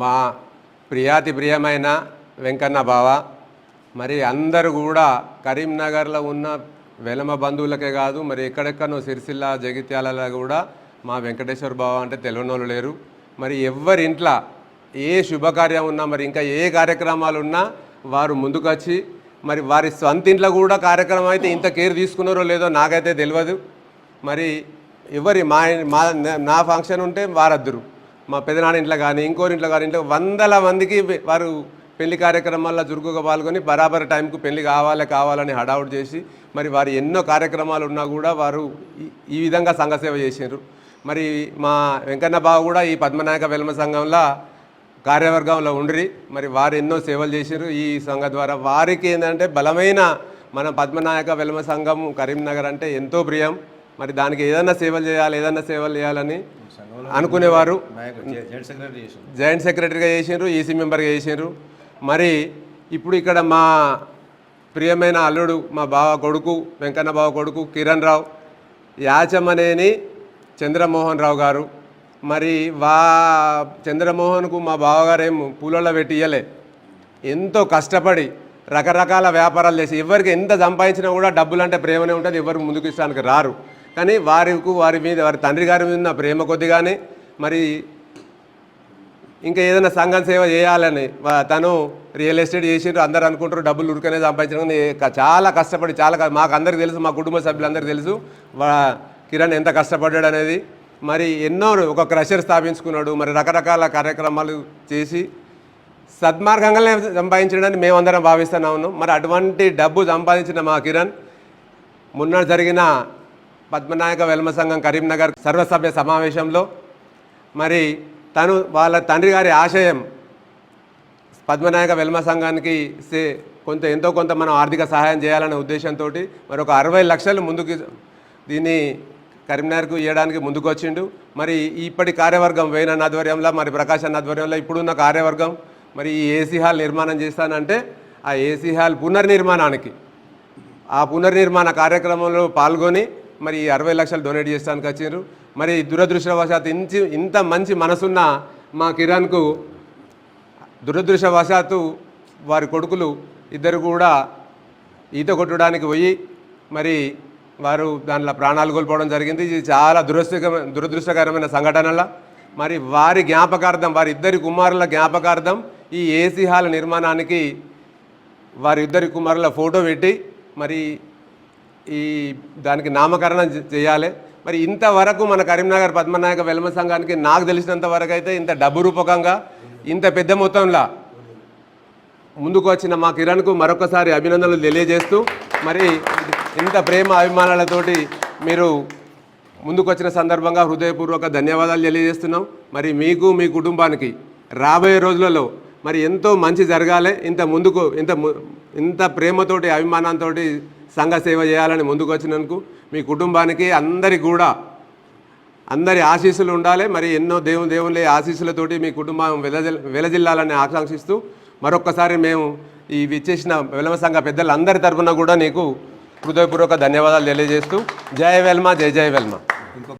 మా ప్రియాతి ప్రియమైన వెంకన్న బావ మరి అందరూ కూడా కరీంనగర్లో ఉన్న వెలమ బంధువులకే కాదు మరి ఎక్కడెక్కడో సిరిసిల్ల జగిత్యాలలో కూడా మా వెంకటేశ్వర బావ అంటే తెలియనోళ్ళు లేరు. మరి ఎవరి ఇంట్లో ఏ శుభకార్యం ఉన్నా మరి ఇంకా ఏ కార్యక్రమాలు ఉన్నా వారు ముందుకొచ్చి మరి వారి సొంత ఇంట్లో కూడా కార్యక్రమం అయితే ఇంత కేర్ తీసుకున్నారో లేదో నాకైతే తెలియదు మరి ఎవరి మా మా నా ఫంక్షన్ ఉంటే వారద్దరు. మా పెదనాన్న ఇంట్లో కానీ ఇంకోరి ఇంట్లో కానీ ఇంట్లో వందల మందికి వారు పెళ్ళి కార్యక్రమాల్లో చురుకుగా పాల్గొని బరాబర్ టైంకు పెళ్ళి కావాలి కావాలని హడావుడు చేసి మరి వారు ఎన్నో కార్యక్రమాలు ఉన్నా కూడా వారు ఈ- విధంగా సంఘసేవ చేసిండ్రు మరి మా వెంకన్న బావ కూడా ఈ పద్మనాయక వెల్మ సంఘంలో కార్యవర్గంలో ఉండ్రి. మరి వారు ఎన్నో సేవలు చేశారు ఈ సంఘం ద్వారా. వారికి ఏంటంటే బలమైన మన పద్మనాయక వెల్మ సంఘం కరీంనగర్ అంటే ఎంతో ప్రియం. మరి దానికి ఏదైనా సేవలు చేయాలి ఏదైనా సేవలు చేయాలని అనుకునేవారు. జాయింట్ సెక్రటరీగా చేసిండ్రు ఈసీ మెంబర్గా చేసిండ్రు. మరి ఇప్పుడు ఇక్కడ మా ప్రియమైన అల్లుడు మా బావ కొడుకు వెంకన్న బావ కొడుకు కిరణ్ రావు యాచమనేని చంద్రమోహన్ రావు గారు. మరి వా చంద్రమోహన్కు మా బావగారు ఏం పూలలో పెట్టి ఇయ్యలే. ఎంతో కష్టపడి రకరకాల వ్యాపారాలు చేసి ఎవరికి ఎంత సంపాదించినా కూడా డబ్బులు అంటే ప్రేమనే ఉంటుంది ఎవరు ముందుకు ఇష్టానికి రారు. కానీ వారికి వారి మీద వారి తండ్రి గారి మీద ఉన్న ప్రేమ కొద్దిగానే మరి ఇంకా ఏదైనా సంఘం సేవ చేయాలని తను రియల్ ఎస్టేట్ చేసిండ్రు అందరు అనుకుంటారు డబ్బులు ఉరికనే సంపాదించడం చాలా కష్టపడి చాలా మాకు అందరికి తెలుసు మా కుటుంబ సభ్యులందరికీ తెలుసు కిరణ్ ఎంత కష్టపడ్డాడు అనేది. మరి ఎన్నో ఒక క్రషర్ స్థాపించుకున్నాడు మరి రకరకాల కార్యక్రమాలు చేసి సద్మార్గంగానే సంపాదించడానికి మేమందరం భావిస్తూనే ఉన్నాం. మరి అటువంటి డబ్బు సంపాదించిన మా కిరణ్ మొన్న జరిగిన పద్మనాయక వెల్మ సంఘం కరీంనగర్ సర్వసభ్య సమావేశంలో మరి తను వాళ్ళ తండ్రి గారి ఆశయం పద్మనాయక వెల్మ సంఘానికి సే కొంత ఎంతో కొంత మనం ఆర్థిక సహాయం చేయాలనే ఉద్దేశంతో మరి ఒక అరవై లక్షలు ముందుకు దీన్ని కరీంనగర్కు ఇవ్వడానికి ముందుకొచ్చిండు. మరి ఇప్పటి కార్యవర్గం వేణన్ ఆధ్వర్యంలో మరి ప్రకాశ్ అన్న ఆధ్వర్యంలో ఇప్పుడున్న కార్యవర్గం మరి ఈ ఏసీ హాల్ నిర్మాణం చేస్తానంటే ఆ ఏసీ హాల్ పునర్నిర్మాణానికి ఆ పునర్నిర్మాణ కార్యక్రమంలో పాల్గొని మరి అరవై లక్షలు డొనేట్ చేస్తానికి వచ్చారు మరి దురదృష్టవశాత్తు ఇంచి ఇంత మంచి మనసున్న మా కిరణ్కు దురదృష్టవశాత్తు వారి కొడుకులు ఇద్దరు కూడా ఈత కొట్టడానికి పోయి మరి వారు దాంట్లో ప్రాణాలు కోల్పోవడం జరిగింది. ఇది చాలా దురదృష్టకర దురదృష్టకరమైన సంఘటనల. మరి వారి జ్ఞాపకార్థం వారి ఇద్దరి కుమారుల జ్ఞాపకార్థం ఈ ఏసీ హాల్ నిర్మాణానికి వారి ఇద్దరి కుమారుల ఫోటో పెట్టి మరి ఈ దానికి నామకరణం చేయాలి. మరి ఇంతవరకు మన కరీంనగర్ పద్మనాయక వెలమ సంఘానికి నాకు తెలిసినంత వరకు అయితే ఇంత డబ్బు రూపకంగా ఇంత పెద్ద మొత్తంలో ముందుకు వచ్చిన మా కిరణ్కు మరొకసారి అభినందనలు తెలియజేస్తూ మరి ఇంత ప్రేమ అభిమానాలతోటి మీరు ముందుకు వచ్చిన సందర్భంగా హృదయపూర్వక ధన్యవాదాలు తెలియజేస్తున్నాం. మరి మీకు మీ కుటుంబానికి రాబోయే రోజులలో మరి ఎంతో మంచి జరగాలి. ఇంత ముందుకు ఇంత ము- ఇంత ప్రేమతోటి అభిమానంతో సంఘ సేవ చేయాలని ముందుకు వచ్చినందుకు మీ కుటుంబానికి అందరికి కూడా అందరి ఆశీస్సులు ఉండాలి. మరి ఎన్నో దేవుని దేవుని ఆశీస్సులతోటి మీ కుటుంబం వెలజిల్ వెలజిల్లాలని ఆకాంక్షిస్తూ మరొక్కసారి మేము ఈ విచ్చేసిన వెలమ సంఘ పెద్దలందరి తరఫున కూడా నీకు హృదయపూర్వక ధన్యవాదాలు తెలియజేస్తూ. జయ వెల్మ జయ జయ వెల్మ.